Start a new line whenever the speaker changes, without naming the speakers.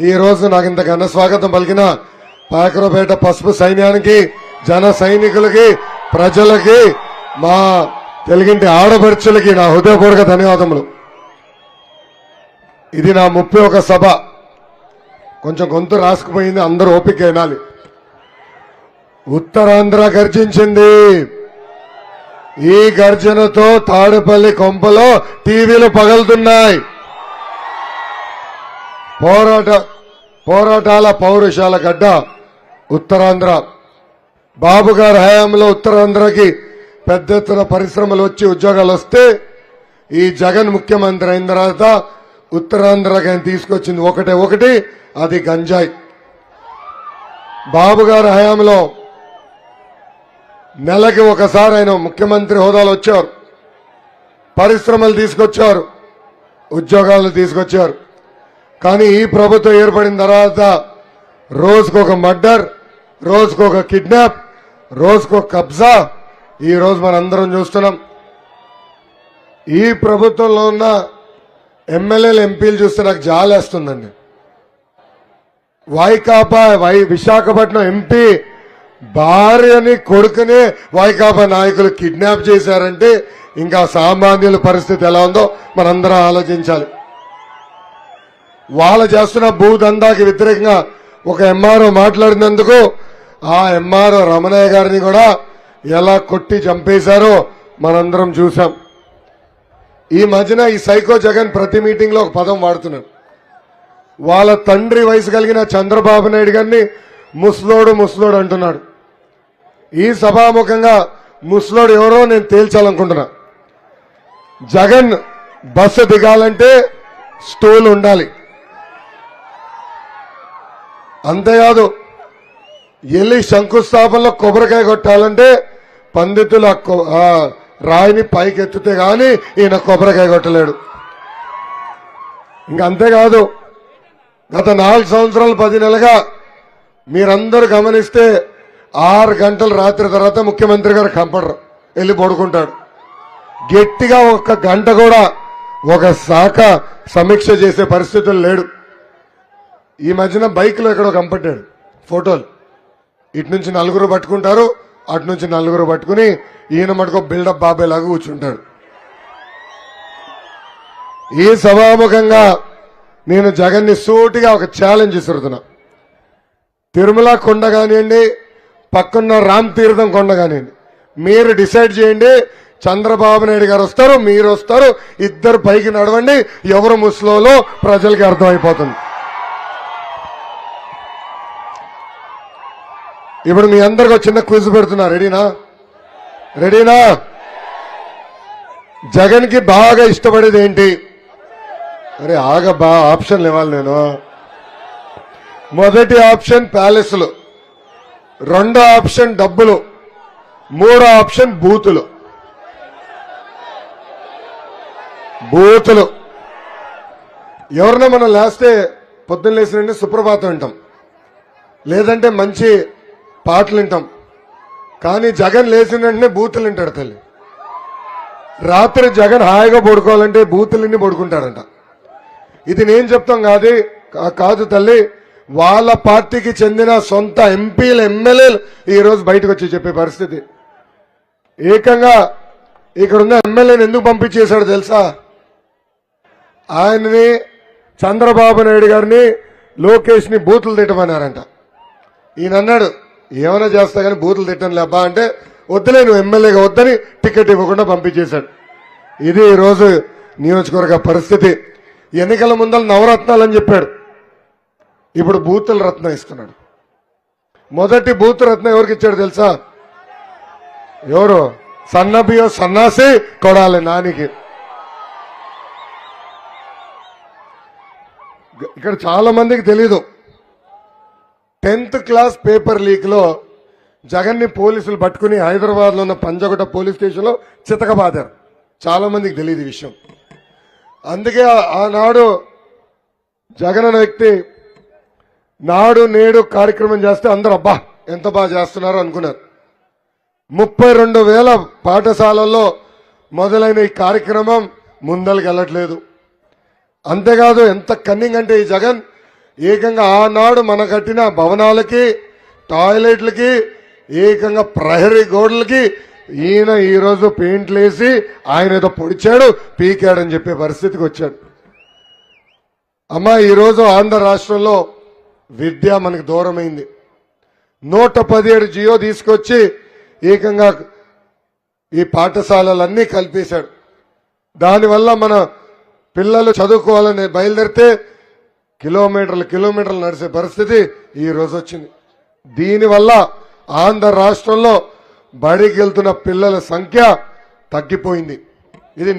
ఈరోజు నాకు ఇంత ఘన స్వాగతం పలికిన పాకరపేట పసుపు సైన్యానికి జన సైనికులకి ప్రజలకి మా తెలుగింటి ఆడపడుచులకి నా హృదయపూర్వక ధన్యవాదములు. ఇది నా ముప్పై ఒక సభ. కొంచెం గొంతు రాసుకుపోయింది అందరూ ఓపిక వినాలి. ఉత్తరాంధ్ర గర్జించింది. ఈ గర్జనతో తాడుపల్లి కొంపలో టీవీలు పగలుతున్నాయి. పోరాట పోరాటాల పౌరుషాల గడ్డ ఉత్తరాంధ్ర. బాబు గారి హయాంలో ఉత్తరాంధ్రకి పెద్ద ఎత్తున పరిశ్రమలు వచ్చి ఉద్యోగాలు వస్తే ఈ జగన్ ముఖ్యమంత్రి అయిన తర్వాత ఉత్తరాంధ్రకి ఆయన తీసుకొచ్చింది ఒకటే ఒకటి అది గంజాయి. బాబు గారి హయాంలో నెలకి ఒకసారి ఆయన ముఖ్యమంత్రి హోదాలో వచ్చారు. పరిశ్రమలు తీసుకొచ్చారు ఉద్యోగాలు తీసుకొచ్చారు. కానీ ఈ ప్రభుత్వం ఏర్పడిన తర్వాత రోజుకొక మర్డర్ రోజుకొక కిడ్నాప్ రోజుకొక కబ్జా ఈ రోజు మనందరం చూస్తున్నాం. ఈ ప్రభుత్వంలో ఉన్న ఎమ్మెల్యేలు ఎంపీలు చూస్తే నాకు జాలేస్తుందండి. వైకాపా వై విశాఖపట్నం ఎంపీ భార్యని కొడుకుని వైకాపా నాయకులు కిడ్నాప్ చేశారంటే ఇంకా సామాన్యుల పరిస్థితి ఎలా ఉందో మనందరం ఆలోచించాలి. వాళ్ళు చేస్తున్న భూదందాకి వ్యతిరేకంగా ఒక ఎంఆర్ఓ మాట్లాడినందుకు ఆ ఎంఆర్ఓ రమణయ్య గారిని కూడా ఎలా కొట్టి చంపేశారో మనందరం చూసాం ఈ మధ్యన ఈ సైకో జగన్ ప్రతి మీటింగ్లో ఒక పదం వాడుతున్నాడు. వాళ్ళ తండ్రి వయసు కలిగిన చంద్రబాబు నాయుడు గారిని ముస్లోడు ముస్లోడు అంటున్నాడు. ఈ సభాముఖంగా ముస్లోడు ఎవరో నేను తేల్చాలనుకుంటున్నా. జగన్ బస్సు దిగాలంటే స్టూల్ ఉండాలి. అంతేకాదు వెళ్ళి శంకుస్థాపనలో కొబ్బరికాయ కొట్టాలంటే పండితులు ఆ రాయిని పైకి ఎత్తితే కానీ ఈయన కొబ్బరికాయ కొట్టలేడు. ఇంకా అంతేకాదు గత నాలుగు సంవత్సరాలు పది నెలలుగా మీరందరూ గమనిస్తే ఆరు గంటలు రాత్రి తర్వాత ముఖ్యమంత్రి గారు కంపడరు వెళ్ళి పడుకుంటాడు. గట్టిగా ఒక గంట కూడా ఒక శాఖ సమీక్ష చేసే పరిస్థితులు లేడు. ఈ మధ్యన బైక్లో ఎక్కడో కంపట్టాడు ఫోటోలు. ఇటు నుంచి నలుగురు పట్టుకుంటారు అటు నుంచి నలుగురు పట్టుకుని ఈయన మటుకు బిల్డప్ బాబాయ్ లాగా కూర్చుంటాడు. ఈ సభాముఖంగా నేను జగన్ని సూటిగా ఒక ఛాలెంజ్ ఇస్తున్నా తిరుమల కొండ కానివ్వండి పక్కన్న రామ్ తీర్థం కొండ కానివ్వండి మీరు డిసైడ్ చేయండి చంద్రబాబు నాయుడు గారు వస్తారు మీరు వస్తారు ఇద్దరు పైకి నడవండి ఎవరు ముస్లోలో ప్రజలకి అర్థమైపోతుంది. ఇప్పుడు మీ అందరికి చిన్న క్విజ్ పెడుతున్నా. రెడీనా రెడీనా జగన్కి బాగా ఇష్టపడేది ఏంటి? అరే ఆగ బా ఆప్షన్లు ఇవ్వాలి నేను. మొదటి ఆప్షన్ ప్యాలెస్లు రెండో ఆప్షన్ డబ్బులు. మూడో ఆప్షన్ బూతులు. బూతులు. ఎవరన్నా మనం లేస్తే పొద్దున్న లేచిన సుప్రభాతం వింటాం. లేదంటే మంచి పాటలు వింటాం. కానీ జగన్ లేచిన వెంటనే బూతులు వింటాడు తల్లి. రాత్రి జగన్ హాయిగా పడుకోవాలంటే బూతులన్నీ పడుకుంటాడంట. ఇది నేను చెప్తాం కాదు కాదు తల్లి. వాళ్ళ పార్టీకి చెందిన సొంత ఎంపీలు ఎమ్మెల్యేలు ఈ రోజు బయటకు వచ్చి చెప్పే పరిస్థితి. ఏకంగా ఇక్కడున్న ఎమ్మెల్యేని ఎందుకు పంపించేశాడు తెలుసా? ఆయనని చంద్రబాబు నాయుడు గారిని లోకేష్ని బూతులు తిట్టమన్నారంట. ఈయన అన్నాడు ఏమైనా చేస్తా కానీ బూతులు తిట్టను లేబ్బా అంటే వద్దులే నువ్వు ఎమ్మెల్యేగా వద్దని టికెట్ ఇవ్వకుండా పంపించేశాడు. ఇది ఈరోజు రోజు నియోజకవర్గ పరిస్థితి. ఎన్నికల ముందర నవరత్నాలు అని చెప్పాడు. ఇప్పుడు బూతుల రత్నం ఇస్తున్నాడు మొదటి బూత్ రత్నం ఎవరికి ఇచ్చాడు తెలుసా? ఎవరు? సన్నబియో సన్నాసి కొడాలి నానికి. ఇక్కడ చాలా మందికి తెలీదు. టెన్త్ క్లాస్ పేపర్ లీక్లో జగన్ని పోలీసులు పట్టుకుని హైదరాబాద్లో ఉన్న పంజగుట పోలీస్ స్టేషన్లో చితకబాదారు. చాలా మందికి తెలియదు విషయం. అందుకే ఆనాడు జగన్ అనే వ్యక్తి నాడు నేడు కార్యక్రమం చేస్తే అందరూ అబ్బా ఎంత బాగా చేస్తున్నారు అనుకున్నారు. ముప్పై రెండు వేల పాఠశాలల్లో మొదలైన ఈ కార్యక్రమం ముందరికి వెళ్ళట్లేదు అంతేకాదు ఎంత కన్నింగ్ అంటే ఈ జగన్ ఏకంగా ఆనాడు మన కట్టిన భవనాలకి టాయిలెట్లకి ఏకంగా ప్రహరీ గోడలకి ఈయన ఈరోజు పెయింట్లు వేసి ఆయన ఏదో పొడిచాడు పీకాడని చెప్పే పరిస్థితికి వచ్చాడు. అమ్మ ఈరోజు ఆంధ్ర రాష్ట్రంలో విద్య మనకు దూరమైంది. నూట పదిహేడు జియో తీసుకొచ్చి ఏకంగా ఈ పాఠశాలలన్నీ కల్పేశాడు. దానివల్ల మన పిల్లలు చదువుకోవాలని బయలుదేరితే కిలోమీటర్లు కిలోమీటర్లు నడిచే పరిస్థితి ఈ రోజు వచ్చింది. దీనివల్ల ఆంధ్ర రాష్ట్రంలో బడికి వెళ్తున్న పిల్లల సంఖ్య తగ్గిపోయింది.